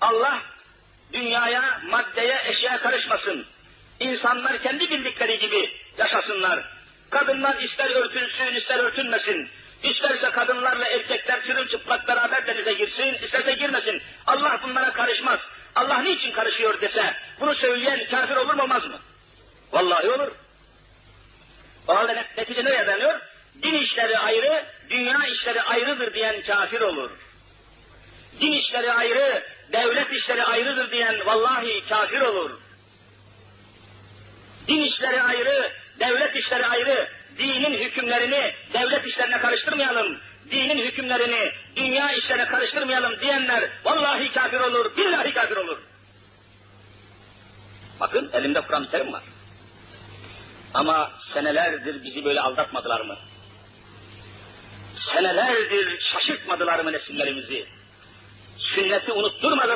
Allah dünyaya, maddeye, eşyaya karışmasın. İnsanlar kendi bildikleri gibi yaşasınlar. Kadınlar ister örtünsün, ister örtünmesin. İsterse kadınlarla erkekler çırılçıplak beraber denize girsin, isterse girmesin. Allah bunlara karışmaz. Allah niçin karışıyor dese, bunu söyleyen kafir olur mu olmaz mı? Vallahi olur. O halde net- netice nereye dayanıyor? Din işleri ayrı, dünya işleri ayrıdır diyen kafir olur. Din işleri ayrı, devlet işleri ayrıdır diyen vallahi kafir olur. Din işleri ayrı, devlet işleri ayrı. Dinin hükümlerini devlet işlerine karıştırmayalım. Dinin hükümlerini dünya işlerine karıştırmayalım diyenler vallahi kafir olur, billahi kafir olur. Bakın elimde Kur'an-ı Kerim var. Ama senelerdir bizi böyle aldatmadılar mı? Senelerdir şaşırtmadılar mı nesillerimizi? Sünneti unutturmadılar